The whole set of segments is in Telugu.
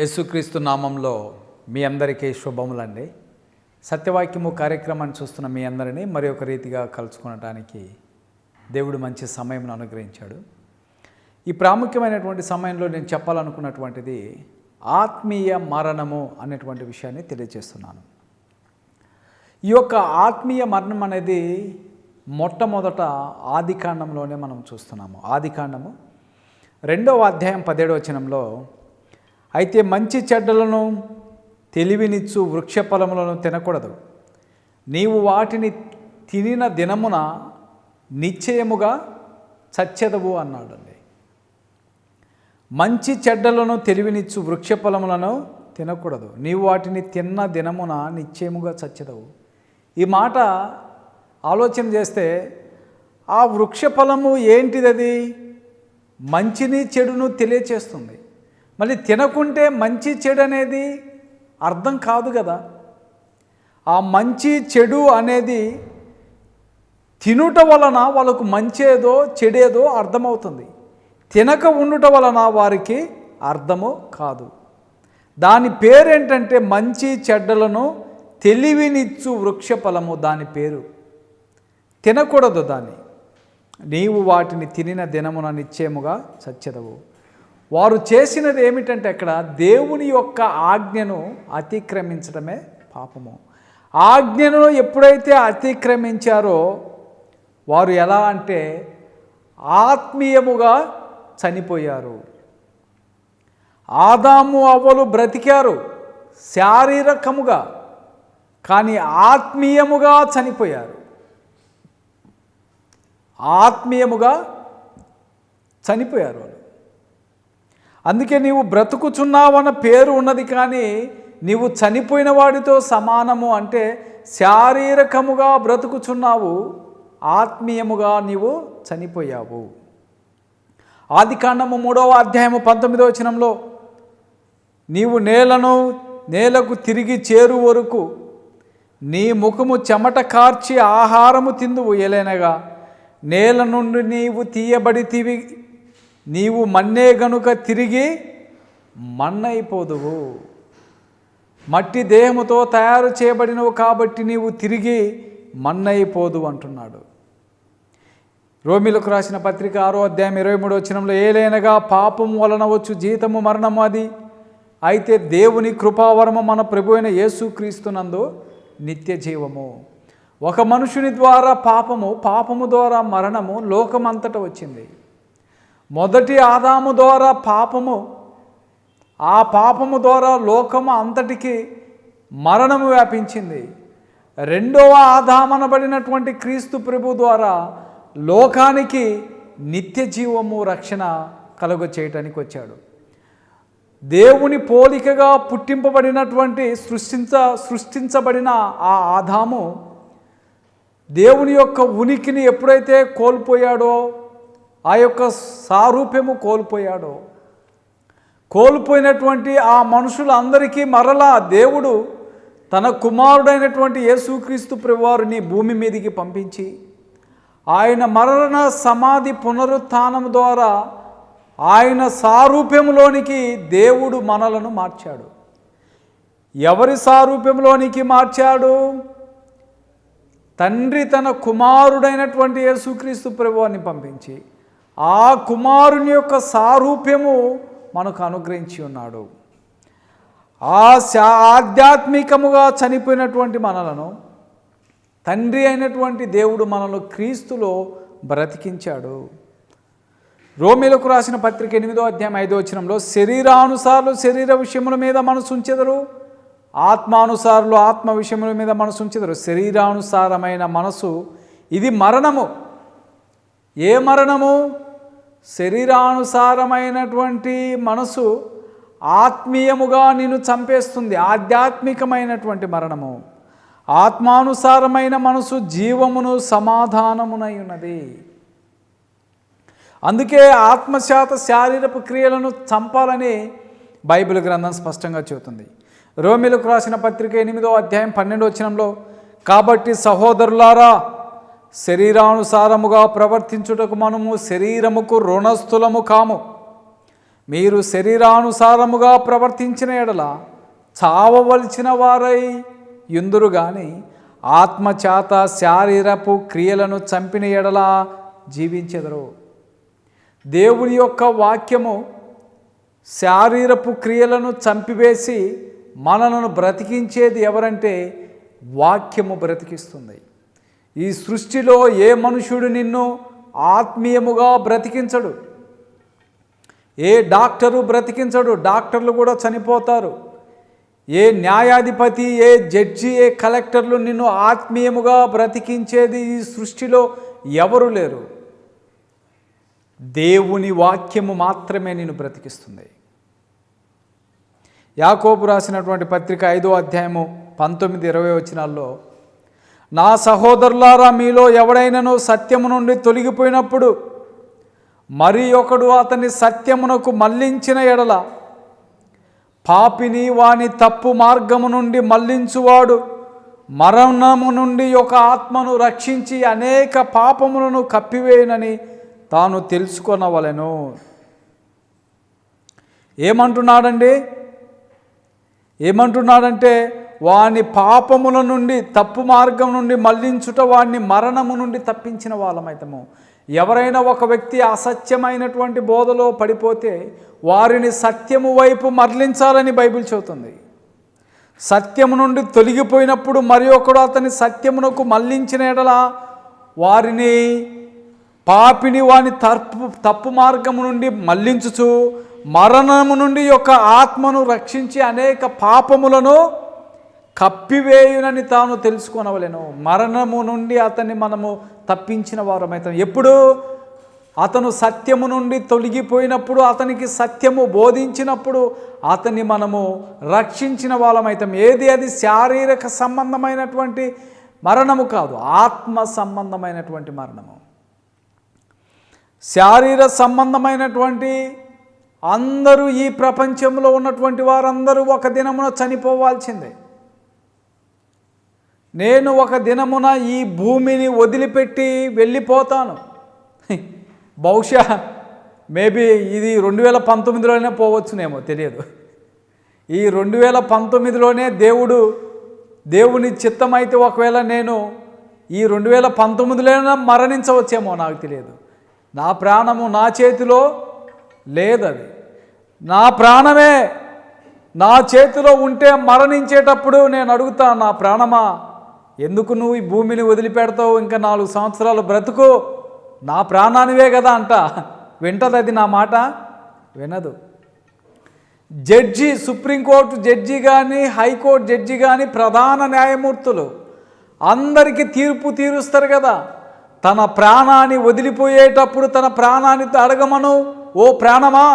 యేసుక్రీస్తు నామంలో మీ అందరికీ శుభములండి. సత్యవాక్యము కార్యక్రమాన్ని చూస్తున్న మీ అందరినీ మరి ఒక రీతిగా కలుసుకునటానికి దేవుడు మంచి సమయం అనుగ్రహించాడు. ఈ ప్రాముఖ్యమైనటువంటి సమయంలో నేను చెప్పాలనుకున్నటువంటిది ఆత్మీయ మరణము అనేటువంటి విషయాన్ని తెలియజేస్తున్నాను. ఈ యొక్క ఆత్మీయ మరణం అనేది మొట్టమొదట ఆదికాండంలోనే మనం చూస్తున్నాము. ఆదికాండము రెండవ అధ్యాయం పదిహేడవ వచనంలో అయితే మంచి చెడ్డలను తెలివినిచ్చు వృక్ష ఫలములను తినకూడదు. నీవు వాటిని తినిన దినమున నిశ్చయముగా చచ్చెదవు అన్నాడండి. మంచి చెడ్డలను తెలివినిచ్చు వృక్ష ఫలములను తినకూడదు. నీవు వాటిని తిన్న దినమున నిశ్చయముగా చచ్చెదవు ఈ మాట ఆలోచన చేస్తే ఆ వృక్ష ఫలము ఏంటిది అది మంచిని చెడును తెలియచేస్తుంది. మళ్ళీ తినకుంటే మంచి చెడు అనేది అర్థం కాదు కదా. ఆ మంచి చెడు అనేది తినుట వలన వాళ్ళకు మంచేదో చెడేదో అర్థమవుతుంది. తినక ఉండుట వలన వారికి అర్థము కాదు. దాని పేరేంటంటే మంచి చెడ్డలను తెలివినిచ్చు వృక్ష ఫలము దాని పేరు. తినకూడదు దాన్ని. నీవు వాటిని తినిన దినమున నిశ్చయముగా చచ్చెదవు వారు చేసినది ఏమిటంటే అక్కడ దేవుని యొక్క ఆజ్ఞను అతిక్రమించడమే పాపము. ఆజ్ఞను ఎప్పుడైతే అతిక్రమించారో వారు ఎలా అంటే ఆత్మీయముగా చనిపోయారు. ఆదాము అవ్వలు బ్రతికారు శారీరకముగా కానీ ఆత్మీయముగా చనిపోయారు. ఆత్మీయముగా చనిపోయారు వాళ్ళు. అందుకే నీవు బ్రతుకుచున్నావన్న పేరు ఉన్నది కానీ నీవు చనిపోయిన వాడితో సమానము అంటే శారీరకముగా బ్రతుకుచున్నావు ఆత్మీయముగా నీవు చనిపోయావు. ఆది కాండము మూడవ అధ్యాయము పంతొమ్మిదవ వచనంలో నీవు నేలను నేలకు తిరిగి చేరు వరకు నీ ముఖము చెమట కార్చి ఆహారము తిందువు ఎలైనగా నేల నుండి నీవు తీయబడితివి నీవు మన్నే గనుక తిరిగి మన్నైపోదువు. మట్టి దేహముతో తయారు చేయబడినవు కాబట్టి నీవు తిరిగి మన్నైపోదు అంటున్నాడు. రోమిలకు రాసిన పత్రిక ఆరో అధ్యాయం ఇరవై మూడు వచ్చినంలో ఏలైనగా పాపం వలన వచ్చు జీతము మరణము అది. అయితే దేవుని కృపావరము మన ప్రభు అయిన యేసుక్రీస్తునందు నిత్య జీవము. ఒక మనుషుని ద్వారా పాపము పాపము ద్వారా మరణము లోకమంతట వచ్చింది. మొదటి ఆదాము ద్వారా పాపము ఆ పాపము ద్వారా లోకము అంతటికి మరణము వ్యాపించింది. రెండవ ఆదామనబడినటువంటి క్రీస్తు ప్రభు ద్వారా లోకానికి నిత్య జీవము రక్షణ కలుగ చేయటానికి వచ్చాడు. దేవుని పోలికగా పుట్టింపబడినటువంటి సృష్టించ సృష్టించబడిన ఆ ఆదాము దేవుని యొక్క ఉనికిని ఎప్పుడైతే కోల్పోయాడో ఆ యొక్క సారూప్యము కోల్పోయాడో. కోల్పోయినటువంటి ఆ మనుషులందరికీ మరలా దేవుడు తన కుమారుడైనటువంటి యేసుక్రీస్తు ప్రభువారిని భూమి మీదికి పంపించి ఆయన మరణ సమాధి పునరుత్థానం ద్వారా ఆయన సారూప్యంలోనికి దేవుడు మనలను మార్చాడు. ఎవరి సారూప్యంలోనికి మార్చాడు? తండ్రి తన కుమారుడైనటువంటి యేసుక్రీస్తు ప్రభువాన్ని పంపించి ఆ కుమారుని యొక్క సారూప్యము మనకు అనుగ్రహించి ఉన్నాడు. ఆ ఆధ్యాత్మికముగా చనిపోయినటువంటి మనలను తండ్రి అయినటువంటి దేవుడు మనలో క్రీస్తులో బ్రతికించాడు. రోమిలకు రాసిన పత్రిక ఎనిమిదో అధ్యాయం ఐదో వచనంలో శరీరానుసారులు శరీర విషయముల మీద మనసు ఉంచెదరు ఆత్మానుసారులు ఆత్మ విషయముల మీద మనసు ఉంచెదరు. శరీరానుసారమైన మనసు ఇది మరణము. ఏ మరణము? శరీరానుసారమైనటువంటి మనసు ఆత్మీయముగా నిన్ను చంపేస్తుంది ఆధ్యాత్మికమైనటువంటి మరణము. ఆత్మానుసారమైన మనసు జీవమును సమాధానమునై ఉన్నది అందుకే ఆత్మశాత శారీరపు క్రియలను చంపాలని బైబిల్ గ్రంథం స్పష్టంగా చెబుతుంది. రోమిలకు రాసిన పత్రిక ఎనిమిదో అధ్యాయం పన్నెండో వచనంలో కాబట్టి సహోదరులారా శరీరానుసారముగా ప్రవర్తించుటకు మనము శరీరముకు రుణస్థులము కాము. మీరు శరీరానుసారముగా ప్రవర్తించిన ఎడల చావవలసిన వారై ఎందురు గాని ఆత్మచేత శారీరపు క్రియలను చంపిన ఎడల జీవించెదరు. దేవుని యొక్క వాక్యము శారీరపు క్రియలను చంపివేసి మనలను బ్రతికించేది ఎవరంటే వాక్యము బ్రతికిస్తుంది. ఈ సృష్టిలో ఏ మనుషుడు నిన్ను ఆత్మీయముగా బ్రతికించడు? ఏ డాక్టరు బ్రతికించడు? డాక్టర్లు కూడా చనిపోతారు. ఏ న్యాయాధిపతి ఏ జడ్జి ఏ కలెక్టర్లు నిన్ను ఆత్మీయముగా బ్రతికించేది ఈ సృష్టిలో ఎవరు లేరు? దేవుని వాక్యము మాత్రమే నిన్ను బ్రతికిస్తుంది. యాకోబు రాసినటువంటి పత్రిక ఐదో అధ్యాయము పంతొమ్మిది ఇరవై వచనాల్లో నా సహోదరులారా మీలో ఎవడైనను సత్యము నుండి తొలగిపోయినప్పుడు మరి ఒకడు అతని సత్యమునకు మళ్ళించిన ఎడల పాపిని వాని తప్పు మార్గము నుండి మళ్ళించువాడు మరణము నుండి ఒక ఆత్మను రక్షించి అనేక పాపములను కప్పివేయనని తాను తెలుసుకొనవలెను. ఏమంటున్నాడండి? ఏమంటున్నాడంటే వాని పాపముల నుండి తప్పు మార్గం నుండి మళ్ళించుట వాడిని మరణము నుండి తప్పించిన వాళ్ళమైతము. ఎవరైనా ఒక వ్యక్తి అసత్యమైనటువంటి బోధలో పడిపోతే వారిని సత్యము వైపు మరలించాలని బైబిల్ చెబుతుంది. సత్యము నుండి తొలగిపోయినప్పుడు మరి ఒకడు అతని సత్యమునకు మళ్ళించిన ఎడల వారిని పాపిని వాని తప్పు తప్పు మార్గము నుండి మళ్ళించుచు మరణము నుండి యొక్క ఆత్మను రక్షించి అనేక పాపములను కప్పివేయునని తాను తెలుసుకొనవలేను. మరణము నుండి అతన్ని మనము తప్పించిన వారమైతాం. ఎప్పుడు? అతను సత్యము నుండి తొలగిపోయినప్పుడు అతనికి సత్యము బోధించినప్పుడు అతన్ని మనము రక్షించిన వాళ్ళమైతాం. ఏది? అది శారీరక సంబంధమైనటువంటి మరణము కాదు ఆత్మ సంబంధమైనటువంటి మరణము. శారీర సంబంధమైనటువంటి అందరూ ఈ ప్రపంచంలో ఉన్నటువంటి వారందరూ ఒక దినమున చనిపోవాల్సిందే. నేను ఒక దినమున ఈ భూమిని వదిలిపెట్టి వెళ్ళిపోతాను. బహుశా మేబీ ఇది రెండు వేల పంతొమ్మిదిలోనే పోవచ్చునేమో తెలియదు. ఈ రెండు వేల పంతొమ్మిదిలోనే దేవుడు దేవుని చిత్తమైతే ఒకవేళ నేను ఈ రెండు వేల పంతొమ్మిదిలోనే మరణించవచ్చేమో నాకు తెలియదు. నా ప్రాణము నా చేతిలో లేదది. నా ప్రాణమే నా చేతిలో ఉంటే మరణించేటప్పుడు నేను అడుగుతాను నా ప్రాణమా? ఎందుకు నువ్వు ఈ భూమిని వదిలిపెడతావు? ఇంకా నాలుగు సంవత్సరాలు బ్రతుకు. నా ప్రాణానివే కదా అంట. వింటది అది నా మాట? వినదు. జడ్జి సుప్రీంకోర్టు జడ్జి కానీ హైకోర్టు జడ్జి కానీ ప్రధాన న్యాయమూర్తులు అందరికీ తీర్పు తీరుస్తారు కదా. తన ప్రాణాన్ని వదిలిపోయేటప్పుడు తన ప్రాణాన్ని అడగమను ఓ ప్రాణమా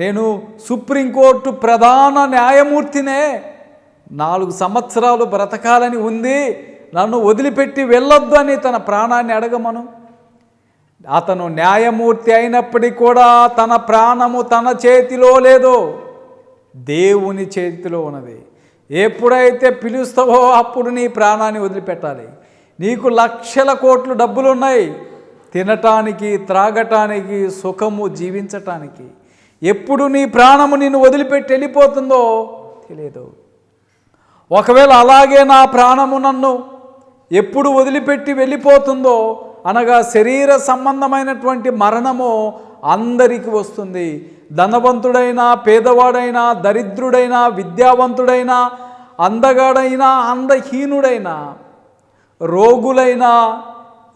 నేను సుప్రీంకోర్టు ప్రధాన న్యాయమూర్తినే. నాలుగు సంవత్సరాలు బ్రతకాలని ఉంది నన్ను వదిలిపెట్టి వెళ్ళొద్దు అని తన ప్రాణాన్ని అడగమను. అతను న్యాయమూర్తి అయినప్పటికీ కూడా తన ప్రాణము తన చేతిలో లేదో దేవుని చేతిలో ఉన్నది. ఎప్పుడైతే పిలుస్తావో అప్పుడు నీ ప్రాణాన్ని వదిలిపెట్టాలి. నీకు లక్షల కోట్లు డబ్బులు ఉన్నాయి తినటానికి త్రాగటానికి సుఖము జీవించటానికి ఎప్పుడు నీ ప్రాణము నిన్ను వదిలిపెట్టి వెళ్ళిపోతుందో తెలియదు. ఒకవేళ అలాగే నా ప్రాణము నన్ను ఎప్పుడు వదిలిపెట్టి వెళ్ళిపోతుందో అనగా శరీర సంబంధమైనటువంటి మరణము అందరికీ వస్తుంది. ధనవంతుడైనా పేదవాడైనా దరిద్రుడైనా విద్యావంతుడైనా అందగాడైనా అందహీనుడైనా రోగులైనా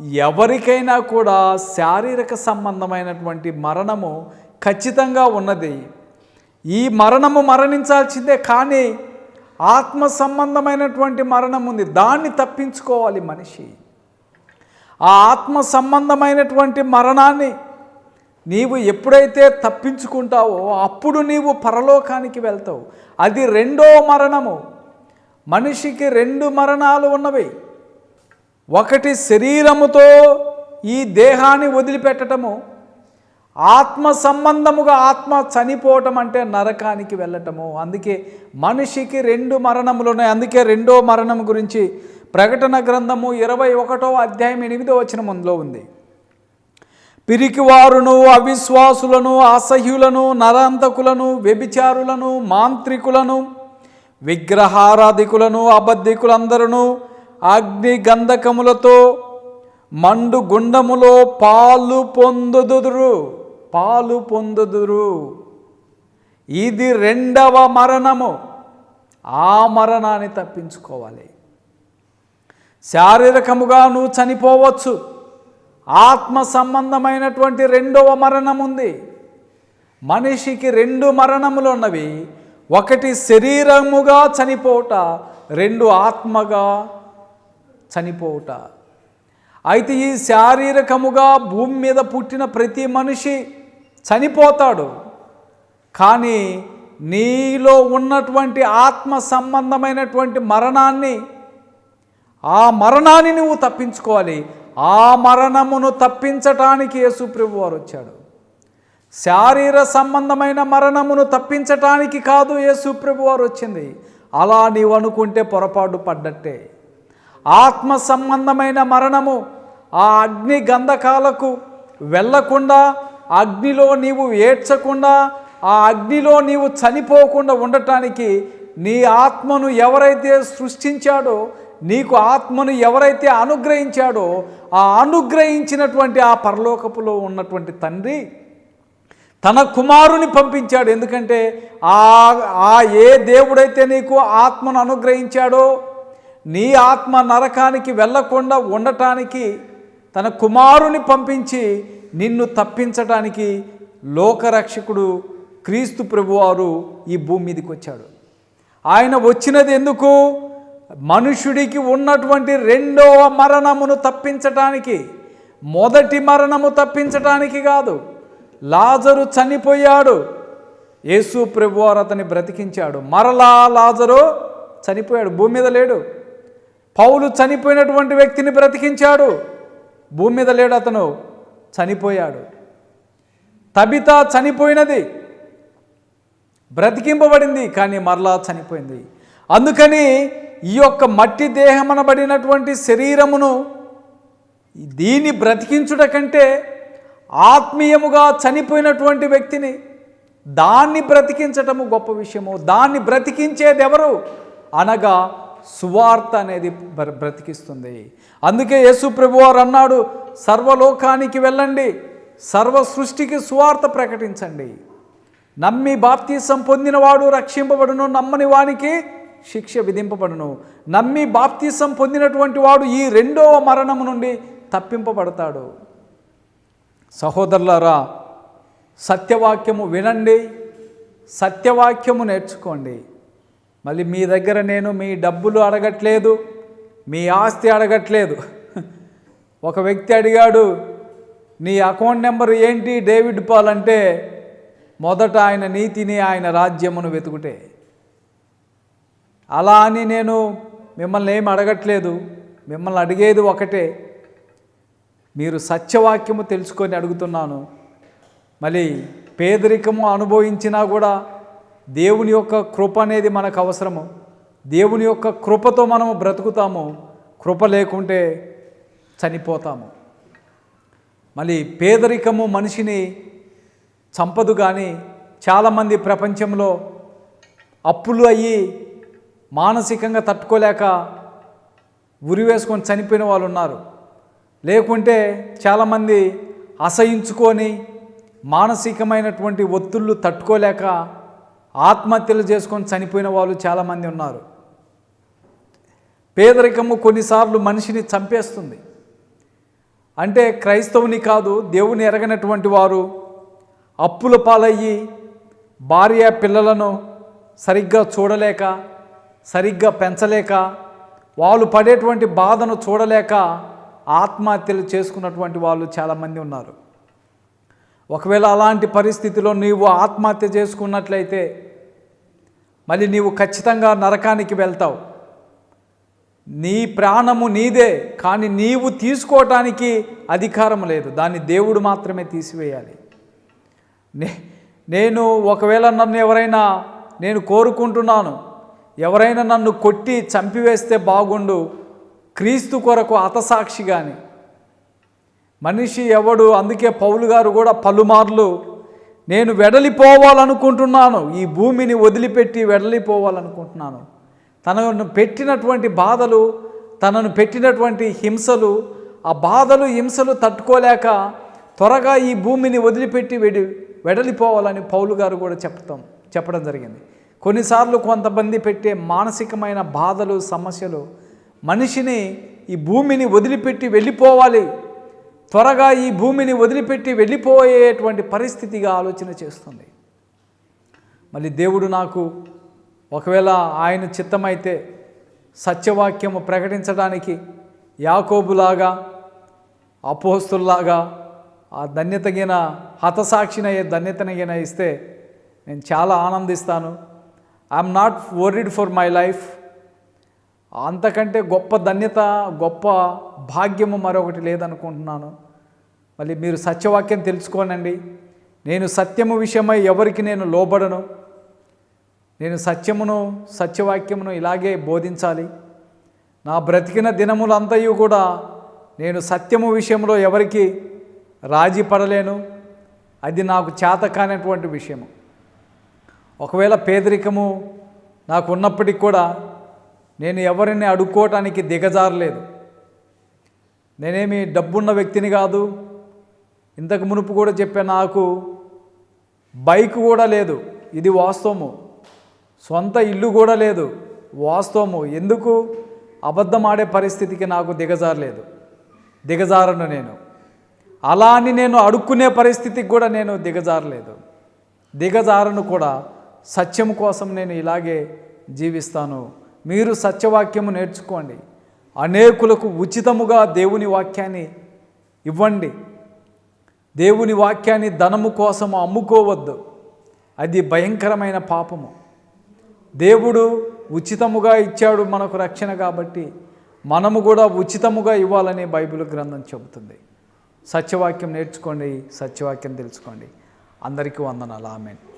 ఎవరికైనా కూడా శారీరక సంబంధమైనటువంటి మరణము ఖచ్చితంగా ఉన్నది. ఈ మరణము మరణించాల్సిందే కానీ ఆత్మ సంబంధమైనటువంటి మరణం ఉంది. దాన్ని తప్పించుకోవాలి మనిషి. ఆ ఆత్మ సంబంధమైనటువంటి మరణాన్ని నీవు ఎప్పుడైతే తప్పించుకుంటావో అప్పుడు నీవు పరలోకానికి వెళ్తావు. అది రెండో మరణము. మనిషికి రెండు మరణాలు ఉన్నవి. ఒకటి శరీరముతో ఈ దేహాన్ని వదిలిపెట్టడము ఆత్మ సంబంధముగా ఆత్మ చనిపోవటం అంటే నరకానికి వెళ్ళటము. అందుకే మనిషికి రెండు మరణములు ఉన్నాయి. అందుకే రెండో మరణం గురించి ప్రకటన గ్రంథము ఇరవై ఒకటో అధ్యాయం ఎనిమిదో వచ్చిన ముందులో ఉంది. పిరికివారును అవిశ్వాసులను అసహ్యులను నరాంతకులను వ్యభిచారులను మాంత్రికులను విగ్రహారాధికులను అబద్ధికులందరూ అగ్ని గంధకములతో మండు గుండములో పాలు పొందుదురు పాలు పొందుదురు. ఇది రెండవ మరణము. ఆ మరణాన్ని తప్పించుకోవాలి. శారీరకముగా నువ్వు చనిపోవచ్చు. ఆత్మ సంబంధమైనటువంటి రెండవ మరణం ఉంది మనిషికి రెండు మరణములు ఉన్నవి. ఒకటి శరీరముగా చనిపోవుట రెండు ఆత్మగా చనిపోవుట. అయితే ఈ శారీరకముగా భూమి మీద పుట్టిన ప్రతి మనిషి చనిపోతాడు. కానీ నీలో ఉన్నటువంటి ఆత్మ సంబంధమైనటువంటి మరణాన్ని ఆ మరణాన్ని నువ్వు తప్పించుకోవాలి. ఆ మరణమును తప్పించటానికి యేసుప్రభు వారు వచ్చాడు. శారీర సంబంధమైన మరణమును తప్పించటానికి కాదు యేసుప్రభు వారు వచ్చింది. అలా నీవు అనుకుంటే పొరపాటు పడ్డట్టే. ఆత్మ సంబంధమైన మరణము ఆ అగ్ని గంధకాలకు వెళ్ళకుండా అగ్నిలో నీవు ఏడ్చకుండా ఆ అగ్నిలో నీవు చనిపోకుండా ఉండటానికి నీ ఆత్మను ఎవరైతే సృష్టించాడో నీకు ఆత్మను ఎవరైతే అనుగ్రహించాడో ఆ అనుగ్రహించినటువంటి ఆ పరలోకపులో ఉన్నటువంటి తండ్రి తన కుమారుని పంపించాడు. ఎందుకంటే ఆ ఆ ఏ దేవుడైతే నీకు ఆత్మను అనుగ్రహించాడో నీ ఆత్మ నరకానికి వెళ్ళకుండా ఉండటానికి తన కుమారుని పంపించి నిన్ను తప్పించటానికి లోకరక్షకుడు క్రీస్తు ప్రభువారు ఈ భూమి మీదకి వచ్చాడు. ఆయన వచ్చినది ఎందుకు? మనుషుడికి ఉన్నటువంటి రెండవ మరణమును తప్పించటానికి. మొదటి మరణము తప్పించటానికి కాదు. లాజరు చనిపోయాడు. యేసు ప్రభువారు అతని బ్రతికించాడు. మరలా లాజరు చనిపోయాడు. భూమి మీద లేడు. పౌలు చనిపోయినటువంటి వ్యక్తిని బ్రతికించాడు. భూమి మీద లేడు అతను. చనిపోయాడు. తబిత చనిపోయినది. బ్రతికింపబడింది కానీ మరలా చనిపోయింది. అందుకని ఈ యొక్క మట్టి దేహమనబడినటువంటి శరీరమును దీన్ని బ్రతికించుట కంటే ఆత్మీయముగా చనిపోయినటువంటి వ్యక్తిని దాన్ని బ్రతికించటము గొప్ప విషయము. దాన్ని బ్రతికించేది ఎవరు అనగా సువార్త అనేది బ్రతికిస్తుంది. అందుకే యేసు ప్రభువారు అన్నాడు సర్వలోకానికి వెళ్ళండి సర్వ సృష్టికి సువార్త ప్రకటించండి. నమ్మి బాప్తీసం పొందినవాడు రక్షింపబడును నమ్మని వానికి శిక్ష విధింపబడును. నమ్మి బాప్తీసం పొందినటువంటి వాడు ఈ రెండవ మరణం నుండి తప్పింపబడతాడు. సహోదరులారా సత్యవాక్యము వినండి సత్యవాక్యము నేర్చుకోండి. మళ్ళీ మీ దగ్గర నేను మీ డబ్బులు అడగట్లేదు మీ ఆస్తి అడగట్లేదు. ఒక వ్యక్తి అడిగాడు నీ అకౌంట్ నెంబర్ ఏంటి డేవిడ్ పాల్? అంటే మొదట ఆయన నీతిని ఆయన రాజ్యమును వెతుకుటే. అలా అని నేను మిమ్మల్ని ఏం అడగట్లేదు మిమ్మల్ని అడిగేది ఒకటే. మీరు సత్యవాక్యము తెలుసుకొని అడుగుతున్నాను. మళ్ళీ పేదరికము అనుభవించినా కూడా దేవుని యొక్క కృప అనేది మనకు అవసరము. దేవుని యొక్క కృపతో మనము బ్రతుకుతాము. కృప లేకుంటే చనిపోతాము. మళ్ళీ పేదరికము మనిషిని చంపదు కానీ చాలామంది ప్రపంచంలో అప్పులు అయ్యి మానసికంగా తట్టుకోలేక ఉరి వేసుకొని చనిపోయిన వాళ్ళు ఉన్నారు. లేకుంటే చాలామంది అసహించుకొని మానసికమైనటువంటి ఒత్తిళ్ళు తట్టుకోలేక ఆత్మహత్యలు చేసుకొని చనిపోయిన వాళ్ళు చాలామంది ఉన్నారు. పేదరికము కొన్నిసార్లు మనిషిని చంపేస్తుంది. అంటే క్రైస్తవుని కాదు దేవుని ఎరగనటువంటి వారు అప్పుల పాలయ్యి భార్య పిల్లలను సరిగ్గా చూడలేక సరిగ్గా పెంచలేక వాళ్ళు పడేటువంటి బాధను చూడలేక ఆత్మహత్యలు చేసుకున్నటువంటి వాళ్ళు చాలామంది ఉన్నారు. ఒకవేళ అలాంటి పరిస్థితిలో నీవు ఆత్మహత్య చేసుకున్నట్లయితే మళ్ళీ నీవు ఖచ్చితంగా నరకానికి వెళ్తావు. నీ ప్రాణము నీదే కానీ నీవు తీసుకోవటానికి అధికారం లేదు. దాన్ని దేవుడు మాత్రమే తీసివేయాలి. నే నేను ఒకవేళ నన్ను ఎవరైనా నేను కోరుకుంటున్నాను ఎవరైనా నన్ను కొట్టి చంపివేస్తే బాగుండు క్రీస్తు కొరకు అతసాక్షి కానీ మనిషి ఎవడు అందుకే పౌలు గారు కూడా పలుమార్లు నేను వెడలిపోవాలనుకుంటున్నాను. ఈ భూమిని వదిలిపెట్టి వెడలిపోవాలనుకుంటున్నాను. తనను పెట్టినటువంటి బాధలు తనను పెట్టినటువంటి హింసలు ఆ బాధలు హింసలు తట్టుకోలేక త్వరగా ఈ భూమిని వదిలిపెట్టి వెడి వెడలిపోవాలని పౌలు గారు కూడా చెప్తాం చెప్పడం జరిగింది. కొన్నిసార్లు కొంతమంది పెట్టే మానసికమైన బాధలు సమస్యలు మనిషిని ఈ భూమిని వదిలిపెట్టి వెళ్ళిపోవాలి. త్వరగా ఈ భూమిని వదిలిపెట్టి వెళ్ళిపోయేటువంటి పరిస్థితిగా ఆలోచన చేస్తుంది. మళ్ళీ దేవుడు నాకు ఒకవేళ ఆయన చిత్తమైతే సత్యవాక్యము ప్రకటించడానికి యాకోబులాగా అపోస్తుల్లాగా ఆ ధన్యతగిన హతసాక్షినయ్యే ధన్యతనగిన ఇస్తే నేను చాలా ఆనందిస్తాను. I'm not worried for my life అంతకంటే గొప్ప ధన్యత గొప్ప భాగ్యము మరొకటి లేదనుకుంటున్నాను. మళ్ళీ మీరు సత్యవాక్యం తెలుసుకోనండి. నేను సత్యము విషయమై ఎవరికి నేను లోబడను? నేను సత్యమును సత్యవాక్యమును ఇలాగే బోధించాలి. నా బ్రతికిన దినములంతయు కూడా నేను సత్యము విషయంలో ఎవరికి రాజీ పడలేను? అది నాకు చేత కానటువంటి విషయము. ఒకవేళ పేదరికము నాకు ఉన్నప్పటికి కూడా నేను ఎవరిని అడుక్కోవటానికి దిగజారలేదు. నేనేమి డబ్బున్న వ్యక్తిని కాదు ఇంతకు మునుపు కూడా చెప్పే నాకు బైక్ కూడా లేదు. ఇది వాస్తవము. సొంత ఇల్లు కూడా లేదు. వాస్తవము. ఎందుకు? అబద్ధం ఆడే పరిస్థితికి నాకు దిగజారలేదు. దిగజారను నేను. అలా అని నేను అడుక్కునే పరిస్థితికి కూడా నేను దిగజారలేదు. దిగజారను కూడా సత్యం కోసం నేను ఇలాగే జీవిస్తాను. మీరు సత్యవాక్యము నేర్చుకోండి. అనేకులకు ఉచితముగా దేవుని వాక్యాన్ని ఇవ్వండి. దేవుని వాక్యాన్ని ధనము కోసము అమ్ముకోవద్దు. అది భయంకరమైన పాపము. దేవుడు ఉచితముగా ఇచ్చాడు మనకు రక్షణ కాబట్టి మనము కూడా ఉచితముగా ఇవ్వాలని బైబిల్ గ్రంథం చెబుతుంది. సత్యవాక్యం నేర్చుకోండి సత్యవాక్యం తెలుసుకోండి. అందరికీ వందనాలు. ఆమెను.